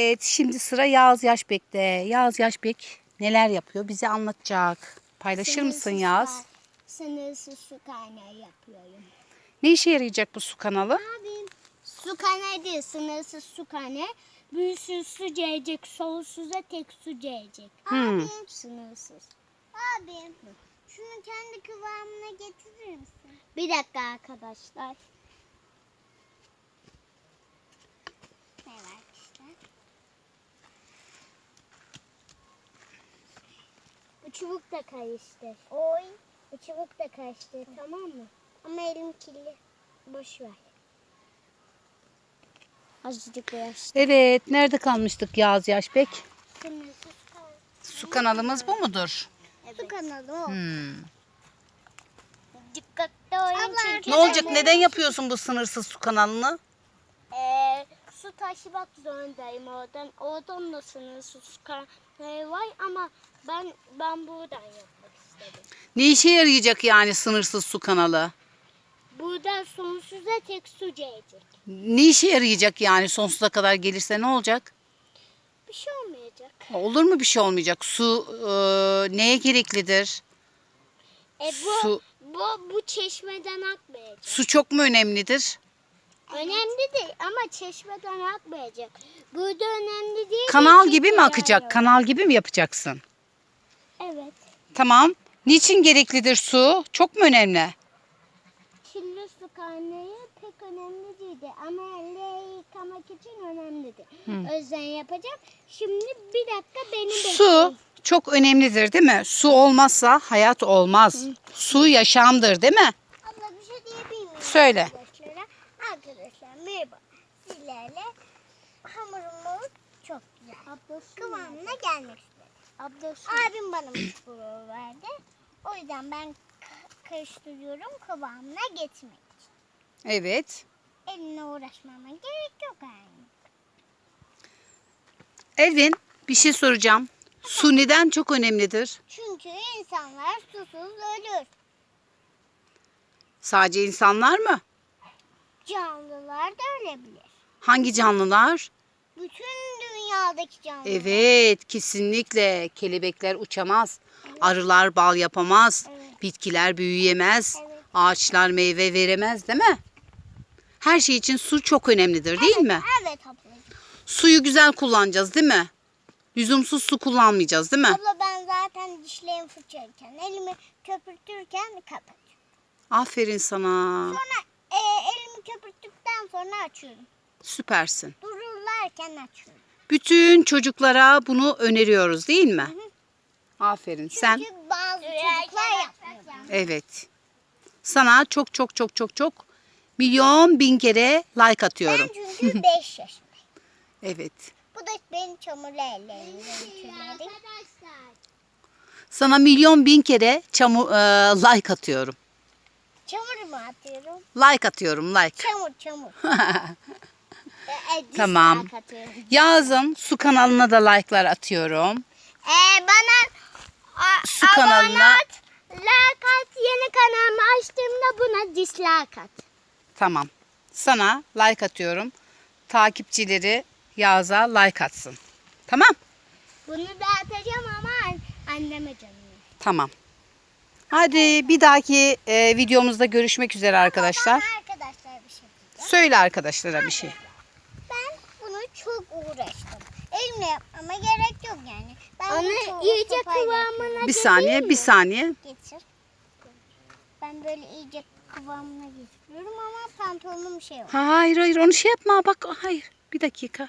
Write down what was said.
Evet şimdi sıra Yağız Yaşbek'te. Yağız Yaşbek neler yapıyor bize anlatacak. Paylaşır mısın Yağız? Sınırsız su kaynağı yapıyorum. Ne işe yarayacak bu su kanalı? Abim. Su kaynağı değil sınırsız su kaynağı. Bir sürü su gelecek. Sonsuz'a tek su gelecek. Hmm. Abim. Sınırsız. Abim. Şunu kendi kıvamına getirir misin? Bir dakika arkadaşlar. Merhaba arkadaşlar. Bu çubuk da karıştı. Oy. Bu çubuk da karıştı tamam mı? Ama elim kirli. Boş ver. Azıcık uğraştı. Evet nerede kalmıştık Yağız Yaşbek? Su kanalımız bu mudur? Su kanalı o. Hmm. Dikkatli olun çünkü. Ne olacak neden yapıyorsun bu sınırsız su kanalını? Ee, su taşımak zorundayım oradan. Oradan da sınırsız su kanalı var ama ben ben buradan yapmak istedim. Ne işe yarayacak yani sınırsız su kanalı? Buradan sonsuza tek su gelecek. Ne işe yarayacak yani sonsuza kadar gelirse ne olacak? Bir şey olmayacak. Olur mu bir şey olmayacak? Su e, neye gereklidir? E bu, Su- bu, bu çeşmeden akmayacak. Su çok mu önemlidir? Önemli değil ama çeşmeden akmayacak. Burada önemli değil. Kanal gibi mi akacak? Kanal gibi mi yapacaksın? Evet. Tamam. Niçin gereklidir su? Çok mu önemli? Kirli su kaynağı pek önemli değildi ama elle yıkamak için önemlidir. O yüzden yapacağım. Şimdi bir dakika beni bekleyin. Su çok önemlidir değil mi? Su olmazsa hayat olmaz. Su yaşamdır değil mi? Abla bir şey diyebilir miyim? Söyle. Arkadaşlara? Arkadaşlar merhaba. Sizlerle hamurumu çok güzel. Kıvamına gelmek istedim. Abim bana bu çubuğu verdi. O yüzden ben karıştırıyorum kıvamına getirmek için. Evet. Eline uğraşmama gerek yok yani. Elvin bir şey soracağım. Su neden çok önemlidir? Çünkü insanlar susuz ölür. Sadece insanlar mı? Canlılar da ölebilir. Hangi canlılar? Bütün dünyadaki canlılar. Evet, kesinlikle. Kelebekler uçamaz. Arılar bal yapamaz. Bitkiler büyüyemez. Ağaçlar meyve veremez değil mi? Her şey için su çok önemlidir değil mi? Evet ablacığım. Suyu güzel kullanacağız değil mi? Lüzumsuz su kullanmayacağız değil mi? Abla ben zaten dişlerimi fırçalarken, elimi köpürtürken kapatıyorum. Aferin sana. Sonra e, elimi köpürttükten sonra açıyorum. Süpersin. Dururlarken açıyorum. Bütün çocuklara bunu öneriyoruz değil mi? Aferin. Sen Çünkü bazı çocuklar yapmıyor. evet. Sana çok çok çok çok çok milyon bin kere like Ben atıyorum. çünkü 5 yaşındayım. Evet. Bu da benim çamurlu tüyleri. Sana milyon bin kere çamur, e, like atıyorum. Çamur mu atıyorum? Like atıyorum like. Çamur çamur. Tamam. atıyorum. Yazın su kanalına da like'lar atıyorum. Ee, bana a, Su abone kanalına- at, like at, yeni kanalımı açtığımda buna dislike at. Tamam. Sana like atıyorum. Takipçileri Yaz'a like atsın. Tamam? Bunu da atacağım ama an- anneme canım. Tamam. Hadi bir dahaki e, videomuzda görüşmek üzere arkadaşlar. Ben arkadaşlar bir şey. Söyle arkadaşlara bir şey. Uğraştım. Elimle yapmama gerek yok yani. Ben Onu iyice kıvamına Bir saniye, bir saniye. Getir. Ben böyle iyice kıvamına getiriyorum ama pantolonum şey var. Hayır hayır onu şey yapma bak hayır. Bir dakika.